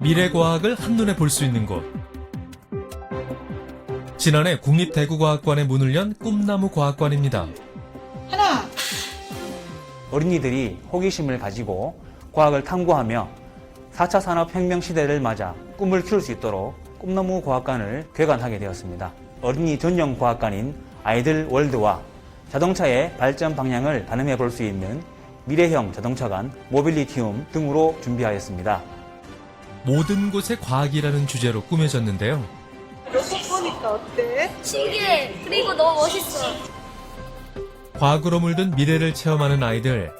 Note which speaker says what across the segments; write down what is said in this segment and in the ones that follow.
Speaker 1: 미래 과학을 한눈에 볼 수 있는 곳. 지난해 국립대구과학관에 문을 연 꿈나무 과학관입니다.
Speaker 2: 하나,
Speaker 3: 어린이들이 호기심을 가지고 과학을 탐구하며 4차 산업혁명 시대를 맞아 꿈을 키울 수 있도록 꿈나무 과학관을 개관하게 되었습니다. 어린이 전용 과학관인 아이들 월드와 자동차의 발전 방향을 가늠해 볼 수 있는 미래형 자동차관 모빌리티움 등으로 준비하였습니다.
Speaker 1: 모든 곳에 과학이라는 주제로 꾸며졌는데요.
Speaker 2: 로봇 보니까 어때?
Speaker 4: 신기해. 그리고 너무 멋있어.
Speaker 1: 과학으로 물든 미래를 체험하는 아이들.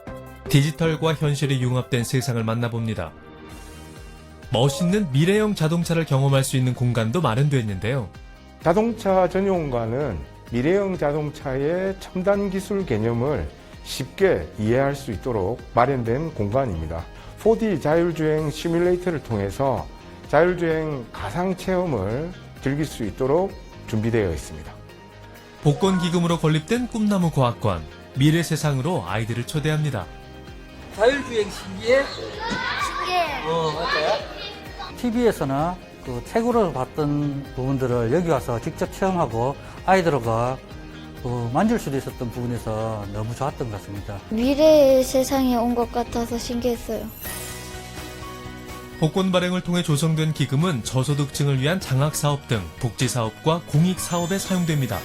Speaker 1: 디지털과 현실이 융합된 세상을 만나봅니다. 멋있는 미래형 자동차를 경험할 수 있는 공간도 마련되어 있는데요.
Speaker 5: 자동차 전용관은 미래형 자동차의 첨단 기술 개념을 쉽게 이해할 수 있도록 마련된 공간입니다. 4D 자율주행 시뮬레이터를 통해서 자율주행 가상 체험을 즐길 수 있도록 준비되어 있습니다.
Speaker 1: 복권 기금으로 건립된 꿈나무 과학관. 미래 세상으로 아이들을 초대합니다.
Speaker 6: 자율주행 신기해?
Speaker 4: 신기해.
Speaker 6: 어, 맞아요? TV에서나 그 책으로 봤던 부분들을 여기 와서 직접 체험하고 아이들과 그 만질 수도 있었던 부분에서 너무 좋았던 것 같습니다.
Speaker 7: 미래의 세상에 온 것 같아서 신기했어요.
Speaker 1: 복권 발행을 통해 조성된 기금은 저소득층을 위한 장학사업 등 복지사업과 공익사업에 사용됩니다.